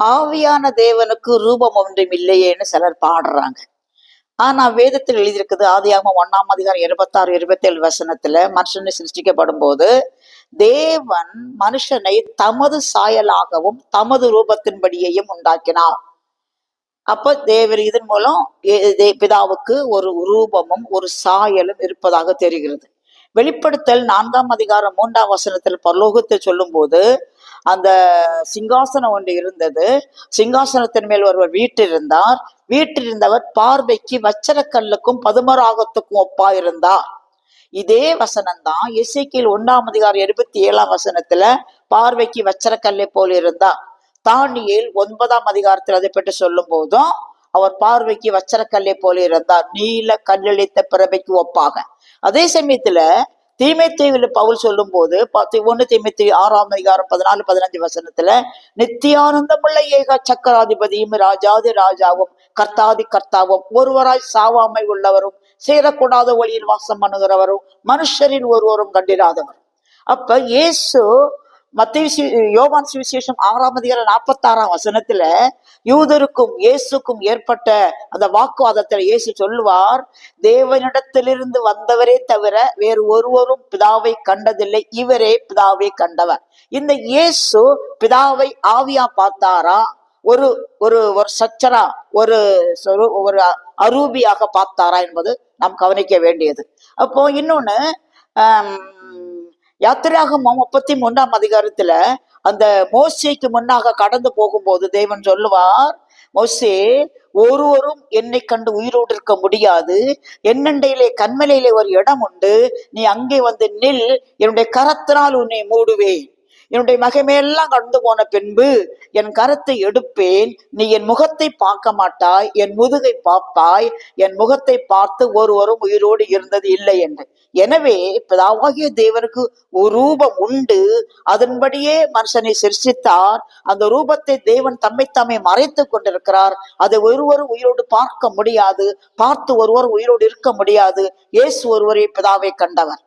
ஆவியான தேவனுக்கு ரூபம் ஒன்றும் இல்லையேன்னு சிலர் பாடுறாங்க. ஆனா வேதத்தில் எழுதியிருக்குது ஆதியாகம ஒன்னாம் அதிகாரம் இருபத்தாறு இருபத்தேழு வசனத்துல மனுஷனை சிருஷ்டிக்கப்படும் போது தேவன் மனுஷனை தமது சாயலாகவும் தமது ரூபத்தின்படியையும் உண்டாக்கினார். அப்ப தேவர் இதன் மூலம் பிதாவுக்கு ஒரு ரூபமும் ஒரு சாயலும் இருப்பதாக தெரிகிறது. வெளிப்படுத்தல் நான்காம் அதிகாரம் மூன்றாம் வசனத்தில் பரலோகத்தை சொல்லும்போது அந்த சிங்காசனம் ஒன்று இருந்தது. சிங்காசனத்தின் மேல் ஒருவர் வீட்டிருந்தார் வீட்டிருந்தவர் பார்வைக்கு வச்சரக்கல்லுக்கும் பதுமராகத்துக்கும் ஒப்பா இருந்தார் இதே வசனம் தான் இசைக்கில் ஒன்றாம் அதிகாரம் இருபத்தி ஏழாம் வசனத்துல பார்வைக்கு வச்சரக்கல்லை போல் இருந்தார். தாண்டியில் ஒன்பதாம் அதிகாரத்தில் அதை பற்றி சொல்லும் போதும் அவர் பார்வைக்கு வச்சரக்கல்லை போல இருந்தார். நீல கல்லளித்த பிறவைக்கு ஒப்பாக. அதே சமயத்துல தீமைத்தீவில் பவுல் சொல்லும் போது ஒன்னு தீமைத்தி ஆறாம் அதிகாரம் பதினாலு பதினஞ்சு வசனத்துல நித்தியானந்தமுள்ள ஏக சக்கராதிபதியும் ராஜாதி ராஜாவும் கர்த்தாதி கர்த்தாவும் ஒருவராய் சாவாமை உள்ளவரும் சேரக்கூடாத ஒளியில் வாசம் பண்ணுகிறவரும் மனுஷரில் ஒருவரும் கண்டிராதவர். அப்ப இயேசு மத்திய யோகான் சுவிசேஷம் ஆறாம் அதிகாரம் நாற்பத்தாறாம் வசனத்துல யூதருக்கும் இயேசுக்கும் ஏற்பட்ட அந்த வாக்குவாதத்துல இயேசு சொல்லுவார் தேவனிடத்திலிருந்து வந்தவரே தவிர வேறு ஒருவரும் பிதாவை கண்டதில்லை. இவரே பிதாவை கண்டவர். இந்த இயேசு பிதாவை ஆவியா பார்த்தாரா? ஒரு ஒரு ஒரு சச்சரா ஒரு ஒரு அரூபியாக பார்த்தாரா என்பது நாம் கவனிக்க வேண்டியது. அப்போ இன்னொன்னு ஆஹ் யாத்திராகமம் முப்பத்தி மூன்றாம் அதிகாரத்துல அந்த மோசேக்கு முன்னாக கடந்து போகும்போது தேவன் சொல்லுவார் மோசே ஒருவரும் என்னை கண்டு உயிரோடு இருக்க முடியாது. என்னண்டையிலே கண்மலையிலே ஒரு இடம் உண்டு. நீ அங்கே வந்து நில். என்னுடைய கரத்தினால் உன்னை மூடுவேன். என்னுடைய மகிமையெல்லாம் கடந்து போன பின்பு என் கரத்தை எடுப்பேன். நீ என் முகத்தை பார்க்க மாட்டாய். என் முதுகை பார்ப்பாய். என் முகத்தை பார்த்து ஒருவரும் உயிரோடு இருந்தது இல்லை என்று. எனவே பிதாவாகிய தேவனுக்கு ஒரு ரூபம் உண்டு. அதன்படியே மனுஷனை சிருஷ்டித்தார். அந்த ரூபத்தை தேவன் தம்மை தாமே மறைத்து கொண்டிருக்கிறார். அதை ஒருவரும் உயிரோடு பார்க்க முடியாது. பார்த்து ஒருவர் உயிரோடு இருக்க முடியாது. இயேசு ஒருவரே பிதாவை கண்டவர்.